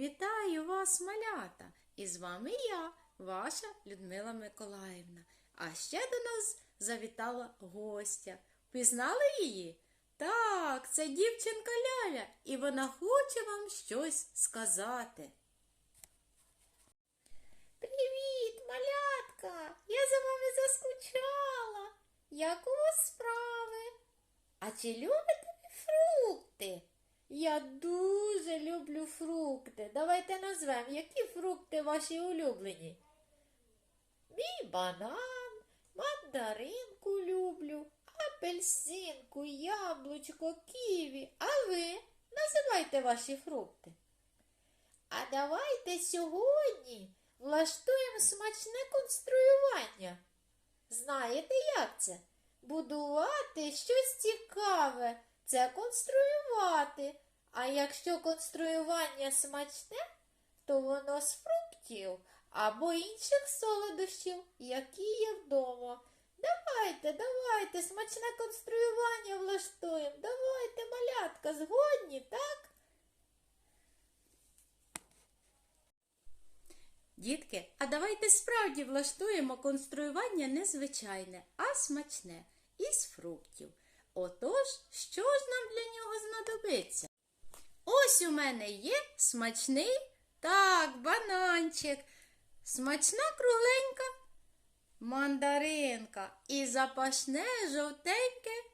Вітаю вас, малята! І з вами я, ваша Людмила Миколаївна. А ще до нас завітала гостя. Пізнали її? Так, це дівчинка Ляля, і вона хоче вам щось сказати. Привіт, малятка! Я за вами заскучала. Як у вас справи? А чи любите ви фрукти? Я дуже люблю фрукти. Давайте назвемо, які фрукти ваші улюблені. Мій банан, мандаринку люблю, апельсинку, яблучко, ківі. А ви називайте ваші фрукти. А давайте сьогодні влаштуємо смачне конструювання. Знаєте, як це? Будувати щось цікаве це конструювати. А якщо конструювання смачне, то воно з фруктів або інших солодощів, які є вдома. Давайте, давайте, смачне конструювання влаштуємо. Давайте, малятка, згодні, так? Дітки, а давайте справді влаштуємо конструювання незвичайне, а смачне із фруктів. Отож, що ж нам для нього знадобиться? Ось у мене є смачний так, бананчик, смачна кругленька мандаринка і запашне жовтеньке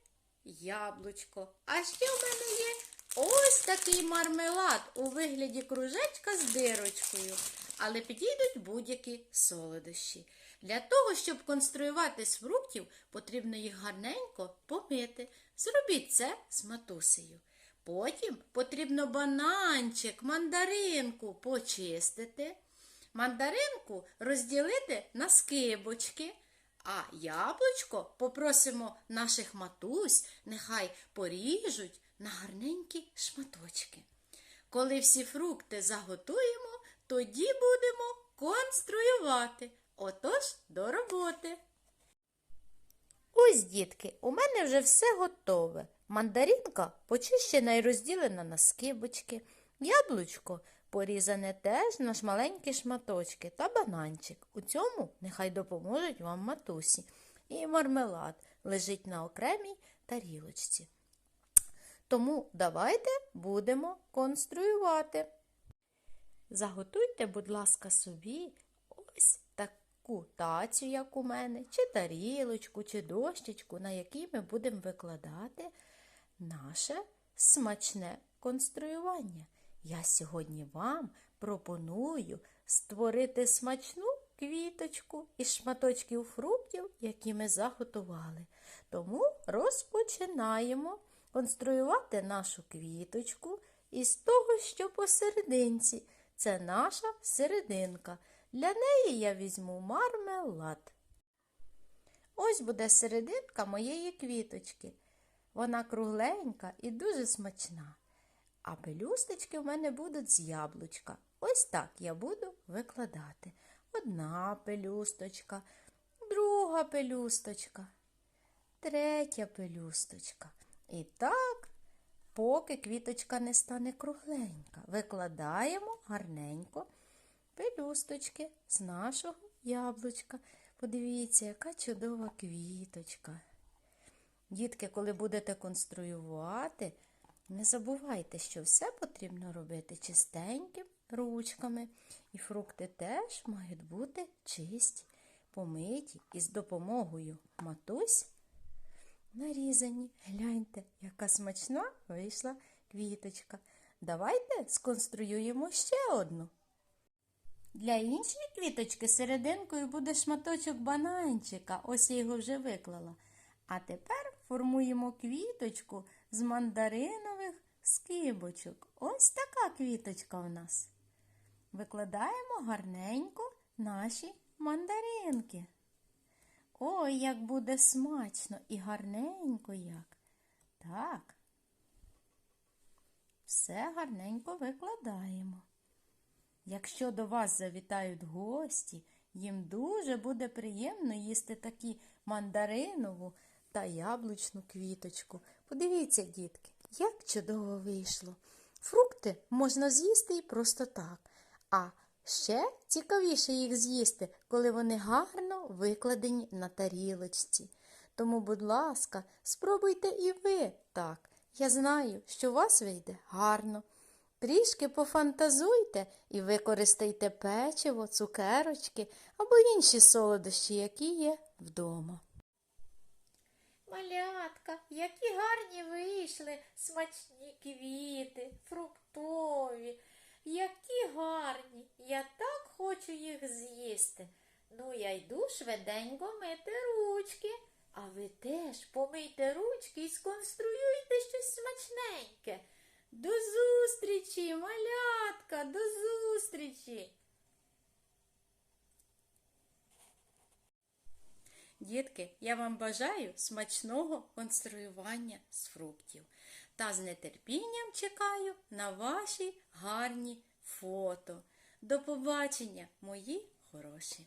яблучко. А ще в мене є ось такий мармелад у вигляді кружечка з дирочкою, але підійдуть будь-які солодощі. Для того, щоб конструювати з фруктів, потрібно їх гарненько помити. Зробіть це з матусею. Потім потрібно бананчик, мандаринку почистити, мандаринку розділити на скибочки, а яблучко попросимо наших матусь, нехай поріжуть на гарненькі шматочки. Коли всі фрукти заготуємо, тоді будемо конструювати. Отож, до роботи. Ось, дітки, у мене вже все готове. Мандаринка почищена і розділена на скибочки, яблучко порізане теж на маленькі шматочки та бананчик. У цьому нехай допоможуть вам матусі. І мармелад лежить на окремій тарілочці. Тому давайте будемо конструювати. Заготуйте, будь ласка, собі ось таку тацю, як у мене, чи тарілочку, чи дощечку, на якій ми будемо викладати наше смачне конструювання. Я сьогодні вам пропоную створити смачну квіточку із шматочків фруктів, які ми заготували. Тому розпочинаємо конструювати нашу квіточку із того, що посерединці. Це наша серединка. Для неї я візьму мармелад. Ось буде серединка моєї квіточки. Вона кругленька і дуже смачна. А пелюсточки в мене будуть з яблучка. Ось так я буду викладати. Одна пелюсточка, друга пелюсточка, третя пелюсточка. І так, поки квіточка не стане кругленька, викладаємо гарненько пелюсточки з нашого яблучка. Подивіться, яка чудова квіточка. Дітки, коли будете конструювати, не забувайте, що все потрібно робити чистенькими ручками. І фрукти теж мають бути чисті, помиті і з допомогою матусь нарізані. Гляньте, яка смачна вийшла квіточка. Давайте сконструюємо ще одну. Для іншої квіточки серединкою буде шматочок бананчика. Ось я його вже виклала. А тепер формуємо квіточку з мандаринових скибочок. Ось така квіточка у нас. Викладаємо гарненько наші мандаринки. Ой, як буде смачно і гарненько як. Так. Все гарненько викладаємо. Якщо до вас завітають гості, їм дуже буде приємно їсти такі мандаринову та яблучну квіточку. Подивіться, дітки, як чудово вийшло. Фрукти можна з'їсти і просто так. А ще цікавіше їх з'їсти, коли вони гарно викладені на тарілочці. Тому, будь ласка, спробуйте і ви так. Я знаю, що у вас вийде гарно. Трішки пофантазуйте і використайте печиво, цукерочки або інші солодощі, які є вдома. Малятка, які гарні вийшли смачні квіти, фруктові, які гарні. Я так хочу їх з'їсти. Ну, я йду швиденько мити ручки. А ви теж помийте ручки і сконструюйте щось смачненьке. До зустрічі, малятка, до зустрічі. Дітки, я вам бажаю смачного конструювання з фруктів та з нетерпінням чекаю на ваші гарні фото. До побачення, мої хороші!